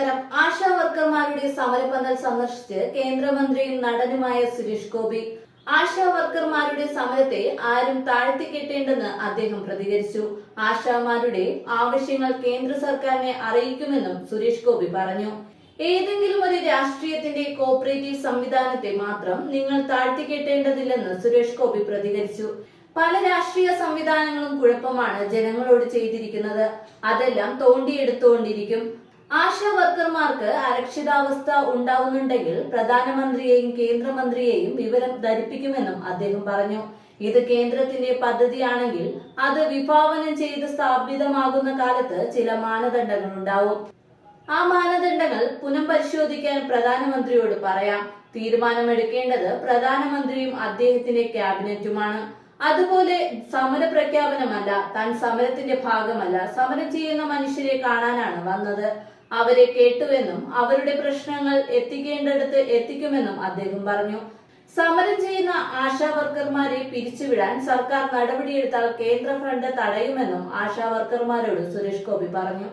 നമസ്കാരം. ആശാ വർക്കർമാരുടെ സമരപന്തൽ സന്ദർശിച്ച് കേന്ദ്രമന്ത്രിയും നടനുമായ സുരേഷ് ഗോപി. ആശാ വർക്കർമാരുടെ സമരത്തെ ആരും താഴ്ത്തിക്കെട്ടേണ്ടെന്ന് അദ്ദേഹം പ്രതികരിച്ചു. ആശാമാരുടെ ആവശ്യങ്ങൾ കേന്ദ്ര സർക്കാരിനെ അറിയിക്കുമെന്നും സുരേഷ് ഗോപി പറഞ്ഞു. ഏതെങ്കിലും ഒരു രാഷ്ട്രീയത്തിന്റെ കോപ്പറേറ്റീവ് സംവിധാനത്തെ മാത്രം നിങ്ങൾ താഴ്ത്തിക്കെട്ടേണ്ടതില്ലെന്ന് സുരേഷ് ഗോപി പ്രതികരിച്ചു. പല രാഷ്ട്രീയ സംവിധാനങ്ങളും കുഴപ്പമാണ് ജനങ്ങളോട് ചെയ്തിരിക്കുന്നത്. അതെല്ലാം തോണ്ടിയെടുത്തുകൊണ്ടിരിക്കും. ആശാ വർക്കർമാർക്ക് അരക്ഷിതാവസ്ഥ ഉണ്ടാവുന്നുണ്ടെങ്കിൽ പ്രധാനമന്ത്രിയെയും കേന്ദ്രമന്ത്രിയെയും വിവരം ധരിപ്പിക്കുമെന്നും അദ്ദേഹം പറഞ്ഞു. ഇത് കേന്ദ്രത്തിന്റെ പദ്ധതിയാണെങ്കിൽ അത് വിഭാവനം ചെയ്ത് സ്ഥാപിതമാകുന്ന കാലത്ത് ചില മാനദണ്ഡങ്ങൾ ഉണ്ടാവും. ആ മാനദണ്ഡങ്ങൾ പുനഃപരിശോധിക്കാൻ പ്രധാനമന്ത്രിയോട് പറയാം. തീരുമാനമെടുക്കേണ്ടത് പ്രധാനമന്ത്രിയും അദ്ദേഹത്തിന്റെ ക്യാബിനറ്റുമാണ്. അതുപോലെ സമര പ്രഖ്യാപനമല്ല താൻ സമരത്തിന്റെ ഭാഗമല്ല. സമരം ചെയ്യുന്ന മനുഷ്യരെ കാണാനാണ് വന്നത്. അവരെ കേട്ടുവെന്നും അവരുടെ പ്രശ്നങ്ങൾ എത്തിക്കേണ്ടടുത്ത് എത്തിക്കുമെന്നും അദ്ദേഹം പറഞ്ഞു. സമരം ചെയ്യുന്ന ആശാ വർക്കർമാരെ പിരിച്ചുവിടാൻ സർക്കാർ നടപടിയെടുത്താൽ കേന്ദ്ര ഫണ്ട് തടയുമെന്നും ആശാ വർക്കർമാരോട് സുരേഷ് ഗോപി പറഞ്ഞു.